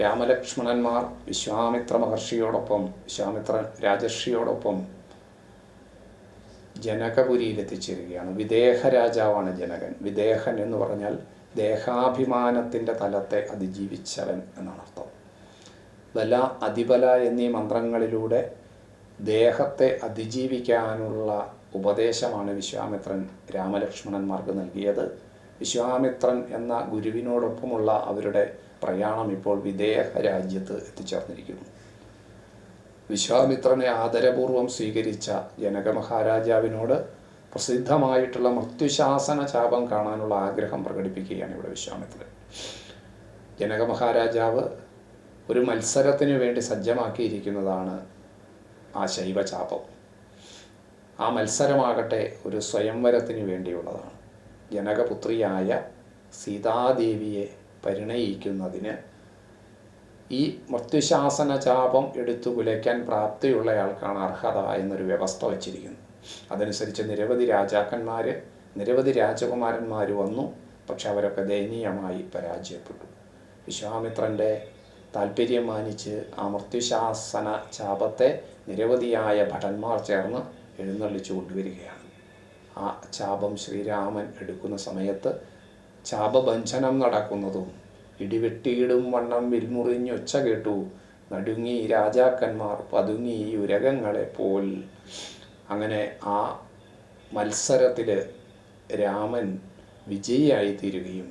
രാമലക്ഷ്മണന്മാർ വിശ്വാമിത്ര മഹർഷിയോടൊപ്പം വിശ്വാമിത്ര രാജർഷിയോടൊപ്പം ജനകപുരിയിൽ എത്തിച്ചേരുകയാണ് വിദേഹ രാജാവാണ് ജനകൻ. വിദേഹൻ എന്ന് പറഞ്ഞാൽ ദേഹാഭിമാനത്തിന്റെ തലത്തെ അതിജീവിച്ചവൻ എന്നാണ് അർത്ഥം. ബല അതിബല എന്നീ മന്ത്രങ്ങളിലൂടെ ദേഹത്തെ അതിജീവിക്കാനുള്ള ഉപദേശമാണ് വിശ്വാമിത്രൻ രാമലക്ഷ്മണന്മാർക്ക് നൽകിയത്. വിശ്വാമിത്രൻ എന്ന ഗുരുവിനോടൊപ്പമുള്ള അവരുടെ പ്രയാണം ഇപ്പോൾ വിദേഹ രാജ്യത്ത് എത്തിച്ചേർന്നിരിക്കുന്നു. വിശ്വാമിത്രനെ ആദരപൂർവം സ്വീകരിച്ച ജനക മഹാരാജാവിനോട് പ്രസിദ്ധമായിട്ടുള്ള മൃത്യുശാസന ചാപം കാണാനുള്ള ആഗ്രഹം പ്രകടിപ്പിക്കുകയാണ് ഇവിടെ വിശ്വാമിത്രൻ. ജനക മഹാരാജാവ് ഒരു മത്സരത്തിന് വേണ്ടി സജ്ജമാക്കിയിരിക്കുന്നതാണ് ആ ശൈവചാപം ആ മത്സരമാകട്ടെ ഒരു സ്വയംവരത്തിന് വേണ്ടിയുള്ളതാണ്. ജനകപുത്രിയായ സീതാദേവിയെ പരിണയിക്കുന്നതിന്. ഈ മൃത്യുശാസന ചാപം എടുത്തു കുലയ്ക്കാൻ പ്രാപ്തിയുള്ളയാൾക്കാണ് അർഹത എന്നൊരു വ്യവസ്ഥ വച്ചിരിക്കുന്നു. അതനുസരിച്ച് നിരവധി രാജാക്കന്മാർ നിരവധി രാജകുമാരന്മാർ വന്നു. പക്ഷെ അവരൊക്കെ ദയനീയമായി പരാജയപ്പെട്ടു. വിശ്വാമിത്രന്റെ താല്പര്യം മാനിച്ച് ആ മൃത്യുശാസന ചാപത്തെ നിരവധിയായ ഭടന്മാർ ചേർന്ന് എഴുന്നള്ളിച്ചു കൊണ്ടുവരികയാണ്. ആ ചാപം ശ്രീരാമൻ എടുക്കുന്ന സമയത്ത് ചാപഭഞ്ജനം നടക്കുന്നതും ഇടിവെട്ടിയിടും വണ്ണം വിൽമുറിഞ്ഞൊച്ച കേട്ടു. നടുങ്ങി രാജാക്കന്മാർ പതുങ്ങി ഉരകങ്ങളെ പോൽ. അങ്ങനെ ആ മത്സരത്തിൽ രാമൻ വിജയിയായി തീരുകയും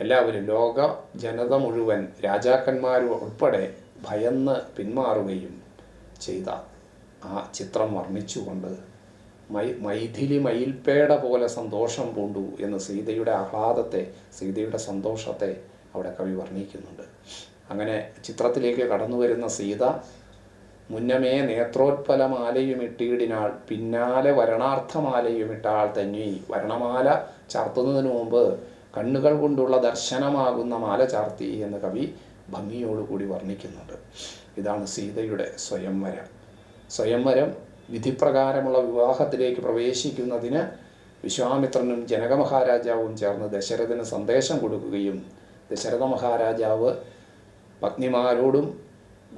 എല്ലാവരും ലോക ജനത മുഴുവൻ രാജാക്കന്മാരും ഉൾപ്പെടെ ഭയന്ന് പിന്മാറുകയും ചെയ്ത ആ ചിത്രം വർണിച്ചുകൊണ്ട് മൈ മൈഥിലി മയിൽപ്പേട പോലെ സന്തോഷം പൂണ്ടു എന്ന് സീതയുടെ ആഹ്ലാദത്തെ സീതയുടെ സന്തോഷത്തെ അവിടെ കവി വർണിക്കുന്നുണ്ട്. അങ്ങനെ ചിത്രത്തിലേക്ക് കടന്നു വരുന്ന സീത മുന്നമേ നേത്രോത്പലമാലയും ഇട്ടിയിടിനാൾ പിന്നാലെ വരണാർത്ഥമാലയും ഇട്ടാൾ തന്നെ. വരണമാല ചാർത്തുന്നതിന് മുമ്പ് കണ്ണുകൾ കൊണ്ടുള്ള ദർശനമാകുന്ന മാല ചാർത്തി എന്ന് കവി ഭംഗിയോടുകൂടി വർണിക്കുന്നുണ്ട്. ഇതാണ് സീതയുടെ സ്വയംവരം. സ്വയംവരം വിധിപ്രകാരമുള്ള വിവാഹത്തിലേക്ക് പ്രവേശിക്കുന്നതിന് വിശ്വാമിത്രനും ജനക മഹാരാജാവും ചേർന്ന് ദശരഥന് സന്ദേശം കൊടുക്കുകയും ദശരഥ മഹാരാജാവ് പത്നിമാരോടും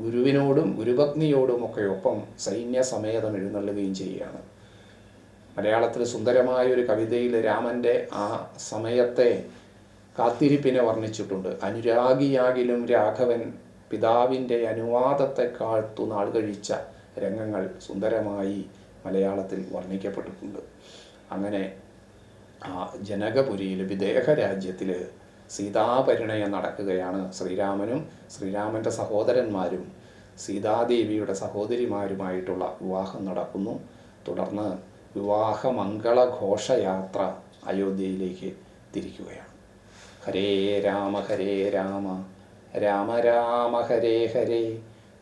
ഗുരുവിനോടും ഗുരുപത്നിയോടും ഒക്കെ ഒപ്പം സൈന്യസമേതം എഴുന്നള്ളുകയും ചെയ്യുകയാണ്. മലയാളത്തിൽ സുന്ദരമായ ഒരു കവിതയിൽ രാമന്റെ ആ സമയത്തെ കാത്തിരിപ്പിനെ വർണിച്ചിട്ടുണ്ട്. അനുരാഗിയാകിലും രാഘവൻ പിതാവിന്റെ അനുവാദത്തെക്കാൾ നാൾ കഴിച്ച രംഗങ്ങൾ സുന്ദരമായി മലയാളത്തിൽ വർണിക്കപ്പെട്ടിട്ടുണ്ട്. അങ്ങനെ ആ ജനകപുരിയിൽ വിദേഹ രാജ്യത്തിൽ സീതാപരിണയം നടക്കുകയാണ് ശ്രീരാമനും ശ്രീരാമന്റെ സഹോദരന്മാരും സീതാദേവിയുടെ സഹോദരിമാരുമായിട്ടുള്ള വിവാഹം നടക്കുന്നു. തുടർന്ന് വിവാഹമംഗള ഘോഷയാത്ര അയോധ്യയിലേക്ക് തിരിക്കുകയാണ്. ഹരേ രാമ ഹരേ രാമ രാമ രാമ ഹരേ ഹരേ.